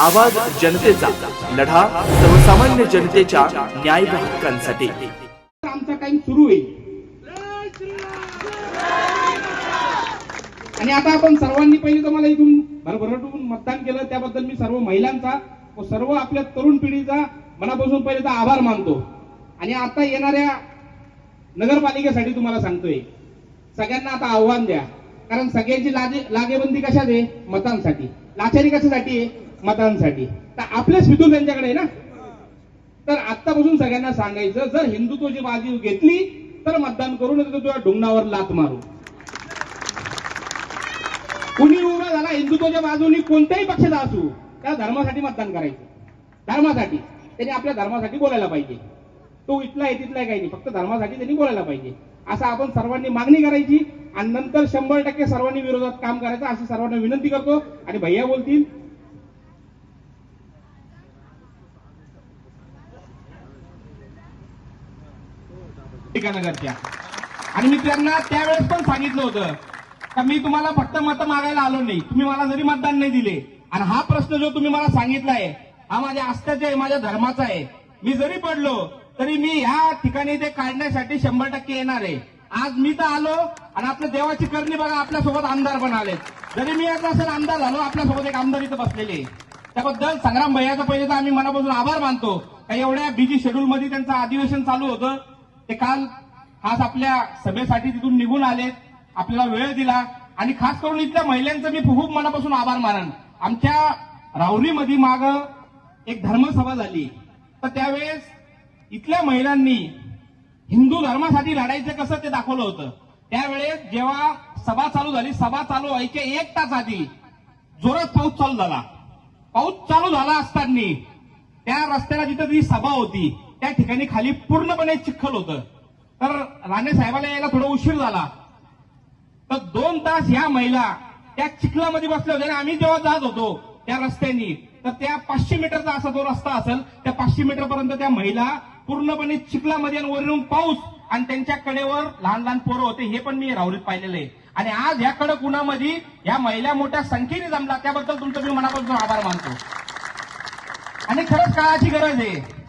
आवाज जनतेचा लढा सर्वसामान्य जनतेच्या न्याय हक्कांसाठी. आमचा टाइम सुरू होईल आणि आता आपण सर्वांनी पहिले तर मला इथून भरभरटून मतदान केलं त्याबद्दल मी सर्व महिलांचा व सर्व आपल्या तरुण पिढीचा मनापासून पहिले तर आभार मानतो. आणि आता येणाऱ्या नगरपालिकेसाठी तुम्हाला सांगतोय. सगळ्यांना आता आव्हान द्या. कारण सगळ्यांची लागे लागेबंदी कशाच आहे? मतांसाठी. लाचारी कशासाठी आहे? मतांसाठी. तर आपलेच फितूर त्यांच्याकडे आहे ना? तर आतापासून सगळ्यांना सांगायचं जर हिंदुत्वाची बाजू घेतली तर मतदान करू नाही तर तुझ्या ढुंगणावर लात मारू. कुणी उभा झाला हिंदुत्वाच्या बाजूनी कोणत्याही पक्षाचा असू त्या धर्मासाठी मतदान करायचं. धर्मासाठी. त्यांनी आपल्या धर्मासाठी बोलायला पाहिजे. तो इथला आहे तिथला काही नाही फक्त धर्मासाठी त्यांनी बोलायला पाहिजे. असं आपण सर्वांनी मागणी करायची आणि नंतर शंभर टक्के सर्वांनी विरोधात काम करायचं अशी सर्वांना विनंती करतो. आणि भैया बोलतील नगरच्या आणि मी त्यांना त्यावेळेस पण सांगितलं होतं का मी तुम्हाला फक्त मतं मागायला आलो नाही. तुम्ही मला जरी मतदान नाही दिले आणि हा प्रश्न जो तुम्ही मला सांगितला आहे हा माझ्या आस्थाचा आहे माझ्या धर्माचा आहे. मी जरी पडलो तरी मी ह्या ठिकाणी ते काढण्यासाठी शंभर टक्के येणार आहे. आज मी तर आलो आणि आपल्या देवाची करणी बघा आपल्यासोबत आमदार पण आले जरी मी आता असेल आमदार झालो आपल्यासोबत एक आमदार इथं बसलेले त्याबद्दल संग्राम भैयाचा पहिले तर आम्ही मनापासून आभार मानतो. का एवढ्या बिझी शेड्यूल मध्ये त्यांचं अधिवेशन चालू होतं. ते काल खास आपल्या सभेसाठी तिथून निघून आले आपल्याला वेळ दिला. आणि खास करून इथल्या महिलांचं मी खूप मनापासून आभार मानन. आमच्या राहुरीमध्ये माग एक धर्मसभा झाली. तर त्यावेळेस इथल्या महिलांनी हिंदू धर्मासाठी लढायचं कसं ते दाखवलं होतं. त्यावेळेस जेव्हा सभा चालू झाली सभा चालू व्हायच्या एक तास आधी जोरात पाऊस चालू झाला. पाऊस चालू झाला असताना त्या रस्त्याला जिथं ती सभा होती त्या ठिकाणी खाली पूर्णपणे चिखल होतं. तर राणे साहेबाला यायला थोडा उशीर झाला. तर दोन तास ह्या महिला त्या चिखलामध्ये बसल्या होत्या आणि आम्ही जेव्हा जात होतो त्या रस्त्यानी तर त्या पाचशे मीटरचा असा जो रस्ता असेल त्या पाचशे मीटर पर्यंत त्या महिला पूर्णपणे चिखलामध्ये आणि वरून पाऊस आणि त्यांच्या कडेवर लहान लहान पोरं होते हे पण मी राहुरीत पाहिलेलं आहे. आणि आज ह्या कडक उन्हामध्ये ह्या महिला मोठ्या संख्येने जमला त्याबद्दल तुमचं मी मनापासून आभार मानतो. आणि खरंच काळाची गरज आहे.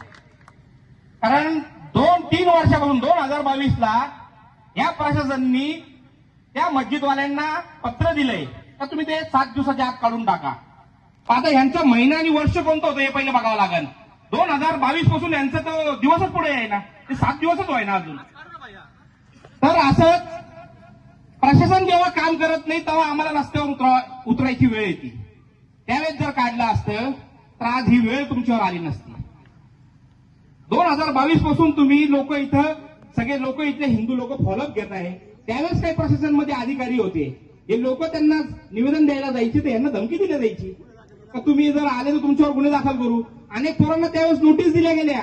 कारण दोन तीन वर्षापासून दोन हजार बावीसला या प्रशासनानी त्या मस्जिदवाल्यांना पत्र दिलंय. तर तुम्ही ते सात दिवसाच्या आत काढून टाका. आता ह्यांचा महिना आणि वर्ष कोणतं होतं हे पहिले बघावं लागेल. दोन हजार बावीसपासून यांचं तर दिवसच पुढे आहे ना. ते सात दिवसच होय ना अजून. तर असंच प्रशासन जेव्हा काम करत नाही तेव्हा आम्हाला रस्त्यावर उतरा- उतरायची वेळ येते. त्यावेळेस जर काढलं असतं तर आज ही वेळ तुमच्यावर आली नसती. दोन हजार बावीसपासून तुम्ही लोक इथं सगळे लोक इथले हिंदू लोक फॉलोअप घेत आहे. त्यावेळेस काही प्रशासनमध्ये अधिकारी होते. हे लोक त्यांना निवेदन द्यायला जायचे तर यांना धमकी दिली जायची. का तुम्ही जर आले तर तुमच्यावर गुन्हे दाखल करू? अनेक पोरांना त्यावेळेस नोटीस दिल्या गेल्या.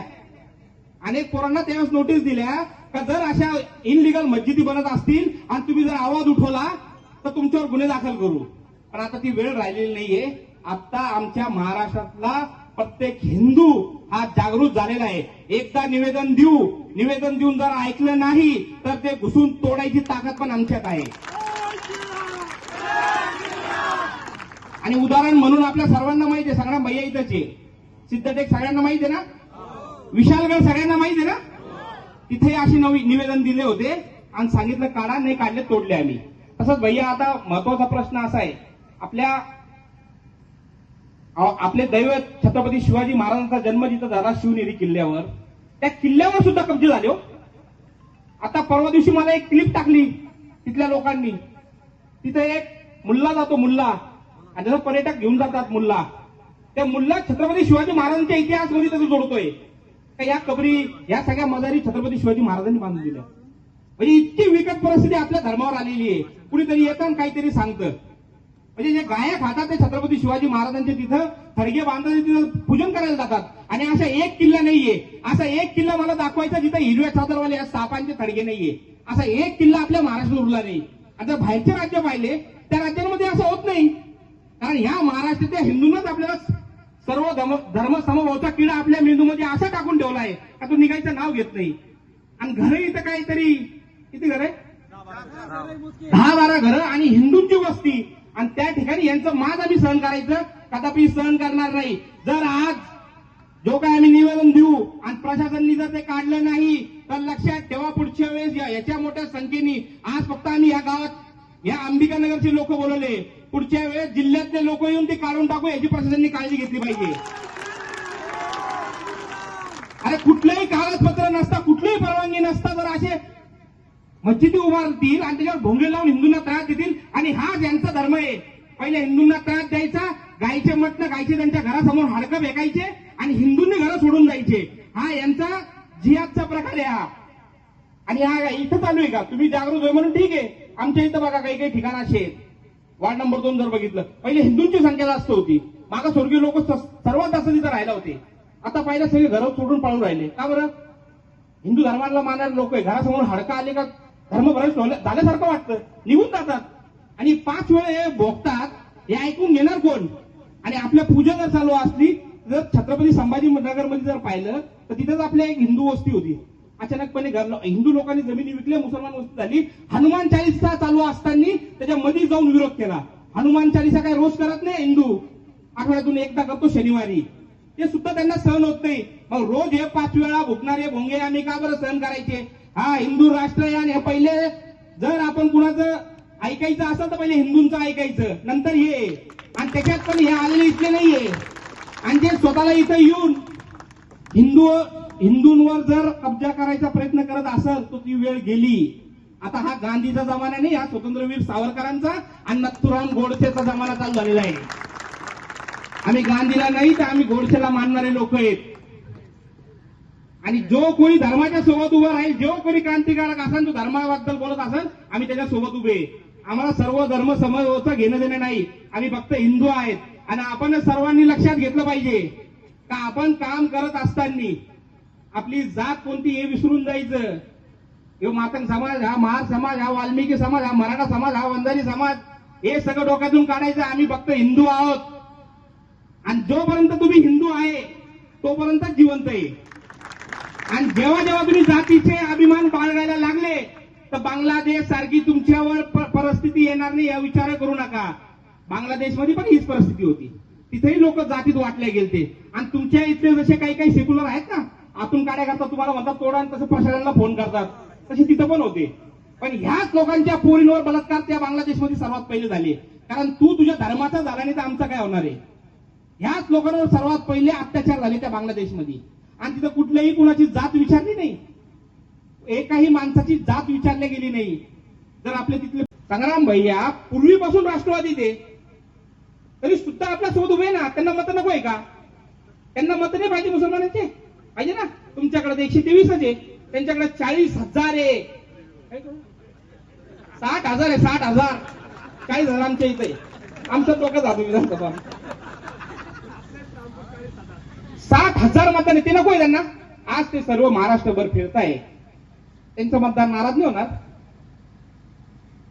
अनेक पोरांना त्यावेळेस नोटीस दिल्या का जर अशा इनलिगल मस्जिदी बनत असतील आणि तुम्ही जर आवाज उठवला तर तुमच्यावर गुन्हे दाखल करू. पण आता ती वेळ राहिलेली नाहीये. आता आमच्या महाराष्ट्रातला प्रत्येक हिंदू हा जागृत झालेला आहे. एकदा निवेदन देऊ निवेदन देऊन जर ऐकलं नाही तर ते घुसून तोडायची ताकद पण आमच्यात आहे. आणि उदाहरण म्हणून आपल्या सर्वांना माहिती आहे सगळ्या भैया इथंच. आहे सिद्धटेक सगळ्यांना माहिती आहे ना? विशालगड सगळ्यांना माहिती आहे ना? तिथे अशी नवी निवेदन दिले होते आणि सांगितलं काढा नाही काढले तोडले आम्ही. तसंच भैया आता महत्त्वाचा प्रश्न असा आहे. आपल्या आपले दैवत छत्रपती शिवाजी महाराजांचा जन्म जिथं झाला शिवनेरी किल्ल्यावर त्या किल्ल्यावर सुद्धा कब्जे झाले हो. आता परवा दिवशी मला एक क्लिप टाकली तिथल्या लोकांनी. तिथे एक मुल्ला जातो मुल्ला आणि जसं पर्यटक घेऊन जातात मुल्ला. त्या मुल्ला छत्रपती शिवाजी महाराजांच्या इतिहासमध्ये त्याचं जोडतोय. का या कबरी या सगळ्या मजारी छत्रपती शिवाजी महाराजांनी बांधून दिल्या. म्हणजे इतकी विकट परिस्थिती आपल्या धर्मावर आलेली आहे. कुणीतरी येतं काहीतरी सांगतं. म्हणजे जे गाया खातात ते छत्रपती शिवाजी महाराजांचे तिथं थडगे बांधतात तिथं पूजन करायला जातात. आणि असा एक किल्ला नाहीये. असा एक किल्ला मला दाखवायचा जिथं हिरव्या चादरवाले या सापांचे थडगे नाहीये. असा एक किल्ला आपल्या महाराष्ट्रात उरला नाही. आता बाहेरचे राज्य पाहिले त्या राज्यांमध्ये असं होत नाही. कारण ह्या महाराष्ट्रातल्या हिंदूंनाच आपल्याला सर्व धर्म धर्म समभावचा किडा आपल्या मेंदूमध्ये असा टाकून ठेवला आहे का तो निघायचं नाव घेत नाही. आणि घर इथं काहीतरी किती घर आहे? दहा बारा घरं आणि हिंदूंची वस्ती. आणि त्या ठिकाणी यांचं माझ आम्ही सहन करायचं कदापि सहन करणार नाही. जर आज जो काय आम्ही निवेदन देऊ आणि प्रशासनाने जर ते काढलं नाही तर लक्षात ठेवा पुढच्या वेळेस याच्या मोठ्या संख्येने. आज फक्त आम्ही या गावात या अंबिकानगरचे लोक बोलवले. पुढच्या वेळेस जिल्ह्यातले लोक येऊन ते काढून टाकू याची प्रशासनाने काळजी घेतली पाहिजे. अरे कुठलंही कागदपत्र नसता कुठलीही परवानगी नसता जर असे मस्जिदी उभारतील आणि त्याच्यावर भोंगे लावून हिंदूंना त्रास देतील. आणि हा ज्यांचा धर्म आहे पहिले हिंदूंना त्रास द्यायचा गायचे मटणं गायचे त्यांच्या घरासमोर हाडकं फेकायचे आणि हिंदूंनी घरं सोडून जायचे. हा यांचा जिहादचा प्रकार आहे हा. आणि हा इथं चालू आहे का? तुम्ही जागृत होय म्हणून ठीक आहे. आमच्या इथं बघा काही काही ठिकाण असे आहेत. वार्ड नंबर दोन जर बघितलं पहिले हिंदूंची संख्या जास्त होती. मागा स्वर्गीय लोक सर्वात जास्त तिथं राहिला होते. आता पहिल्या सगळे घरं सोडून पळून राहिले. का बरं? हिंदू धर्माला मानणारे लोक आहे. घरासमोर हडका आले का धर्म झाल्यासारखं वाटतं. निघून जातात. आणि पाच वेळे हे भोगतात हे ऐकून घेणार कोण? आणि आपल्या पूजा जर चालू असली जर छत्रपती संभाजी नगरमध्ये जर पाहिलं तर तिथेच आपल्या एक हिंदू वस्ती होती. अचानकपणे घर हिंदू लोकांनी जमिनी विकल्या मुसलमान वस्ती झाली. हनुमान चाळीसा चालू असताना त्याच्या मध्ये जाऊन विरोध केला. हनुमान चाळीसा काय रोज करत नाही हिंदू. आठवड्यातून एकदा करतो शनिवारी. ते सुद्धा त्यांना सहन होत नाही. मग रोज हे पाच वेळा भुकणारे भोंगे आम्ही का बरं सहन करायचे? हा हिंदू राष्ट्र आहे आणि हे पहिले जर आपण कुणाचं ऐकायचं असेल तर पहिले हिंदूंचं ऐकायचं नंतर हे. आणि त्याच्यात पण हे आलेले इथले नाहीये. आणि जे स्वतःला इथं येऊन हिंदू हिंदूंवर जर कब्जा करायचा प्रयत्न करत असेल तर ती वेळ गेली. आता हा गांधीचा जमाना नाही हा स्वतंत्रवीर सावरकरांचा आणि नथुराम गोडसेचा जमाना चालू झालेला आहे. आम्ही गांधीला नाही तर आम्ही गोडसेला मानणारे लोक आहेत. आणि जो कोणी धर्माच्या सोबत उभा राहील जो कोणी क्रांतिकारक असेल तो धर्माबद्दल बोलत असेल आम्ही त्याच्या सोबत उभे आम्हाला सर्व धर्म समज घेणं देणं नाही. आम्ही फक्त हिंदू आहेत. आणि आपण सर्वांनी लक्षात घेतलं पाहिजे का आपण काम करत असताना आपली जात कोणती हे विसरून जायचं. हे मातंग समाज हा महार समाज हा वाल्मिकी समाज हा मराठा समाज हा वंजारी समाज हे सगळं डोक्यातून काढायचं. आम्ही फक्त हिंदू आहोत. आणि जोपर्यंत तुम्ही हिंदू आहे तोपर्यंत जिवंत आहे. आणि जेव्हा जेव्हा तुम्ही जातीचे अभिमान बाळगायला लागले तर बांगलादेश सारखी तुमच्यावर परिस्थिती येणार नाही या विचार करू नका. बांगलादेशमध्ये पण हीच परिस्थिती होती. तिथेही लोक जातीत वाटले गेलते. आणि तुमच्या इथले जसे काही काही सेक्युलर आहेत ना आतून काड्या करतात तुम्हाला म्हणतात तोडा आणि तसं प्रशासनाला फोन करतात. तसे तिथं पण होते. पण ह्याच लोकांच्या पोरींवर बलात्कार त्या बांगलादेशमध्ये सर्वात पहिले झाले. कारण तू तुझ्या धर्माचा झाला नाही तर आमचा काय होणार आहे? ह्याच लोकांवर सर्वात पहिले अत्याचार झाले त्या बांगलादेशमध्ये. आणि तिथं कुठल्याही कुणाची जात विचारली नाही. एकाही माणसाची जात विचारली गेली नाही. जर आपले तिथले संग्राम भैया पूर्वीपासून राष्ट्रवादी ते. तरी सुद्धा आपल्यासोबत उभे ना. त्यांना मत नको आहे का? त्यांना मत नाही पाहिजे मुसलमानांचे? पाहिजे ना? तुमच्याकडे एकशे तेवीस आहे. त्यांच्याकडे चाळीस हजार आहे. साठ हजार आहे साठ हजार. चाळीस हजार आमच्या इथे? आमचं डोकं जातो विधानसभा साठ हजार मतदान ते नको आहे त्यांना? आज ते सर्व महाराष्ट्रभर फिरताय. त्यांचं मतदान नाराज नाही होणार.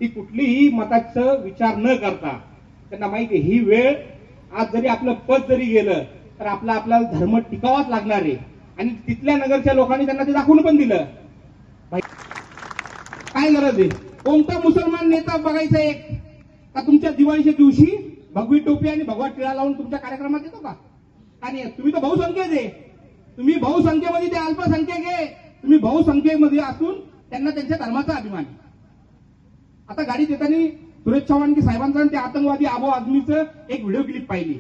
ती कुठलीही मताचं विचार न करता त्यांना माहिती आहे, ही वेळ आज जरी आपलं पद जरी गेलं तर आपला आपला धर्म टिकावाच लागणार आहे. आणि तिथल्या नगरच्या लोकांनी त्यांना ते दाखवून पण दिलं. काय गरज आहे? कोणता मुसलमान नेता बघायचा एक का तुमच्या दिवाळीच्या दिवशी भगवी टोपी आणि भगवा टिळा लावून तुमच्या कार्यक्रमात येतो का? आणि तुम्ही तर बहुसंख्येत आहे. तुम्ही बहुसंख्येमध्ये ते अल्पसंख्यक आहे. तुम्ही बहुसंख्येमध्ये असून त्यांना त्यांच्या धर्माचा अभिमान आता गाडी येताना सुरेश चव्हाण की साहेबांचा ते आतंकवादी आबो आदमीचं एक व्हिडिओ क्लिप पाहिली.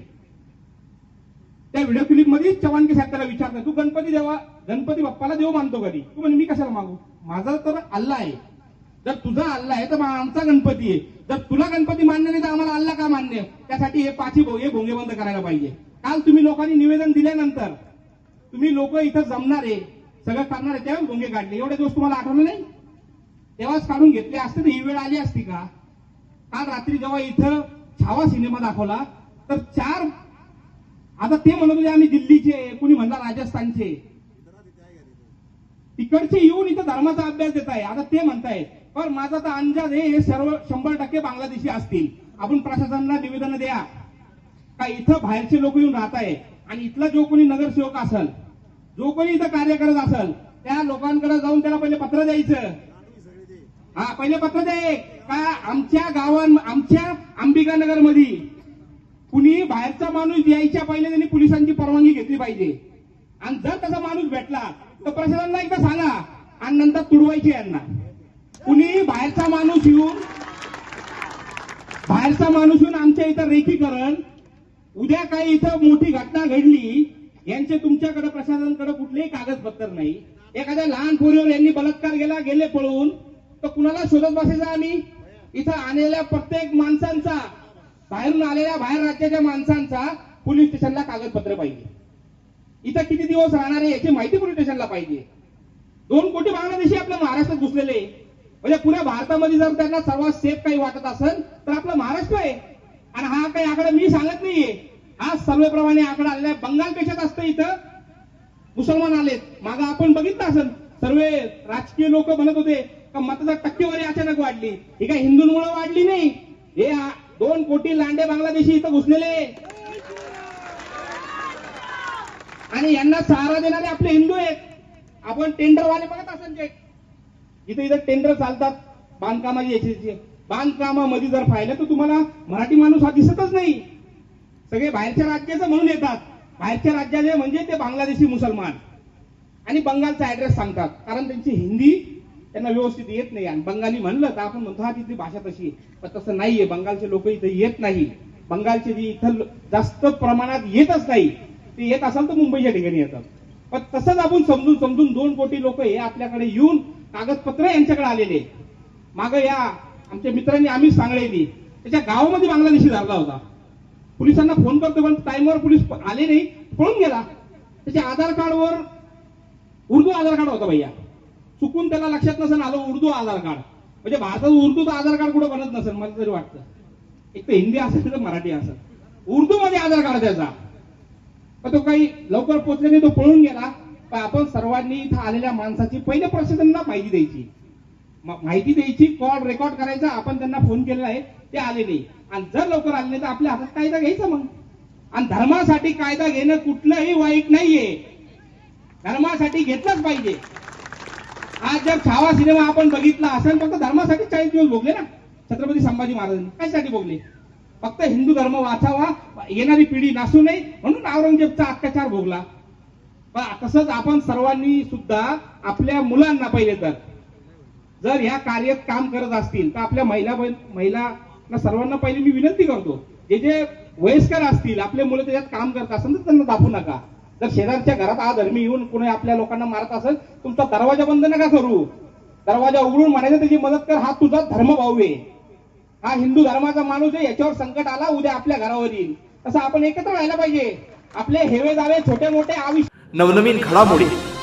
त्या व्हिडिओ क्लिपमध्ये चव्हाण की साहेब त्याला विचारतात तू गणपती देवा गणपती बाप्पाला देव मानतो कधी तू म्हणजे मी कशाला मागू? माझा तर अल्ला आहे. जर तुझा अल्ला आहे तर आमचा गणपती आहे. जर तुला गणपती मान्य नाही तर आम्हाला अल्ला का मान्य? त्यासाठी हे पाची भो- हे भोंगे बंद करायला पाहिजे. काल तुम्ही लोकांनी निवेदन दिल्यानंतर तुम्ही लोक इथं जमणार आहे सगळं करणार आहे भोंगे काढले. एवढे दिवस तुम्हाला आठवलं नाही? तेव्हाच काढून घेतले असते तर ही वेळ आली असती का? काल रात्री जेव्हा इथं छावा सिनेमा दाखवला तर चार आता ते म्हणत होते आम्ही दिल्लीचे कुणी म्हणला राजस्थानचे. तिकडचे येऊन इथं धर्माचा अभ्यास देत आहे. आता ते म्हणताय पण माझा तर अंदाज आहे हे सर्व शंभर टक्के बांगलादेशी असतील. आपण प्रशासनाला निवेदन द्या. का इथं बाहेरचे लोक येऊन राहत आहे आणि इथला जो कोणी नगरसेवक असेल जो कोणी इथं कार्य करत असेल त्या लोकांकडे जाऊन त्याला पहिले पत्र द्यायचं. हा पहिले पत्र द्या का आमच्या गावां आमच्या अंबिकानगरमध्ये कुणी बाहेरचा माणूस यायच्या पहिले त्यांनी पोलिसांची परवानगी घेतली पाहिजे. आणि जर तसा माणूस भेटला तर प्रशासनाला एकदा सांगा आणि नंतर तुडवायचे यांना. कुणी बाहेरचा माणूस येऊन बाहेरचा माणूस येऊन आमच्या इथं रेखीकरण उद्या काही इथं मोठी घटना घडली यांचे तुमच्याकडे प्रशासनाकडे कुठलेही कागदपत्र नाही. एखाद्या लहान पोरीवर यांनी बलात्कार केला गेले पळून तर कुणाला शोधत बसायचा आम्ही? इथं आलेल्या प्रत्येक माणसांचा बाहेरून आलेल्या बाहेर राज्याच्या माणसांचा पोलीस स्टेशनला कागदपत्र पाहिजे. इथं किती दिवस राहणार आहे याची माहिती पोलीस स्टेशनला पाहिजे. दोन कोटी बांगलादेशी आपल्या महाराष्ट्रात घुसलेले. म्हणजे पुऱ्या भारतामध्ये जर त्यांना सर्वात सेफ काही वाटत असेल तर आपलं महाराष्ट्र आहे. आणि हा काही आकडा मी सांगत नाहीये. हा सर्वेप्रमाणे आकडा आलेला बंगाल बंगालपेक्षा असतं इथं? मुसलमान आलेत. मागं आपण बघितलं असेल. सर्व राजकीय लोक म्हणत होते का मताचा टक्केवारी अचानक वाढली. ही काय हिंदूंमुळे वाढली नाही? हे दोन कोटी लांडे बांगलादेशी इथं घुसलेले आणि यांना सहारा देणारे आपले हिंदू आहेत. आपण टेंडरवाले बघत असेल जे इथे इथं टेंडर चालतात. बांधकामाची याची बांधकामामध्ये जर पाहिलं तर तुम्हाला मराठी माणूस हा दिसतच नाही. सगळे बाहेरच्या राज्याचं म्हणून येतात. बाहेरच्या राज्याचे म्हणजे ते बांगलादेशी मुसलमान. आणि बंगालचा ऍड्रेस सांगतात. कारण त्यांची हिंदी त्यांना व्यवस्थित येत नाही. आणि बंगाली म्हणलं तर आपण म्हणतो हा तिथली भाषा तशी पण तसं नाहीये. बंगालचे लोक इथे येत नाही. बंगालचे जी इथं जास्त प्रमाणात येतच नाही. ते येत असाल तर मुंबईच्या ठिकाणी येतात. पण तसंच आपण समजून समजून दोन कोटी लोक हे आपल्याकडे येऊन कागदपत्र यांच्याकडे आलेले माग या आमच्या मित्रांनी आम्ही सांगलेली. त्याच्या गावामध्ये बांगलादेशी धरला होता. पोलिसांना फोन करतो पण टाइमवर पोलीस आले नाही पळून गेला. त्याच्या आधार कार्डवर उर्दू आधार कार्ड होता भैया. चुकून त्याला लक्षात नसेल आलं उर्दू आधार कार्ड. म्हणजे भारतात उर्दूचं आधार कार्ड कुठं बनत नसेल मला तरी वाटतं. एक तर हिंदी असेल तर मराठी असेल. उर्दू मध्ये आधार कार्ड त्याचा. पण तो काही लवकर पोचल्याने तो पळून गेला. पण आपण सर्वांनी इथं आलेल्या माणसाची पहिले प्रशासनाला माहिती द्यायची. माहिती द्यायची कॉल रेकॉर्ड करायचा आपण त्यांना फोन केलेला आहे ते आले नाही. आणि जर लवकर आले नाही तर आपल्या हातात कायदा घ्यायचा मग. आणि धर्मासाठी कायदा घेणं कुठलंही वाईट नाहीये. धर्मासाठी घेतलंच पाहिजे. आज जर छावा सिनेमा आपण बघितला असेल फक्त धर्मासाठी चाळीस दिवस भोगले ना. छत्रपती संभाजी महाराजांनी. कशासाठी भोगले? फक्त हिंदू धर्म वाचावा येणारी पिढी नासू नये म्हणून औरंगजेबचा अत्याचार भोगला. तसंच आपण सर्वांनी सुद्धा आपल्या मुलांना पहिले तर जर ह्या कार्यात काम करत असतील तर आपल्या महिला महिला सर्वांना पहिले मी विनंती करतो जे जे वयस्कर असतील आपले मुलं त्याच्यात काम करत असतील तर त्यांना दाखवू नका. जर शेजारच्या घरात आज धर्मी येऊन कुणी आपल्या लोकांना मारत असेल तुमचा दरवाजा बंद नका करू. दरवाजा उघडून म्हणायचं त्याची मदत कर हा तुझा धर्म भाऊ आहे. हा हिंदू धर्माचा माणूस आहे याच्यावर संकट आला उद्या आपल्या घरावर येईल. तसं आपण एकत्र राहायला पाहिजे. आपले हेवे जावे छोटे मोठे आयुष्य नवनवीन घडामोडी.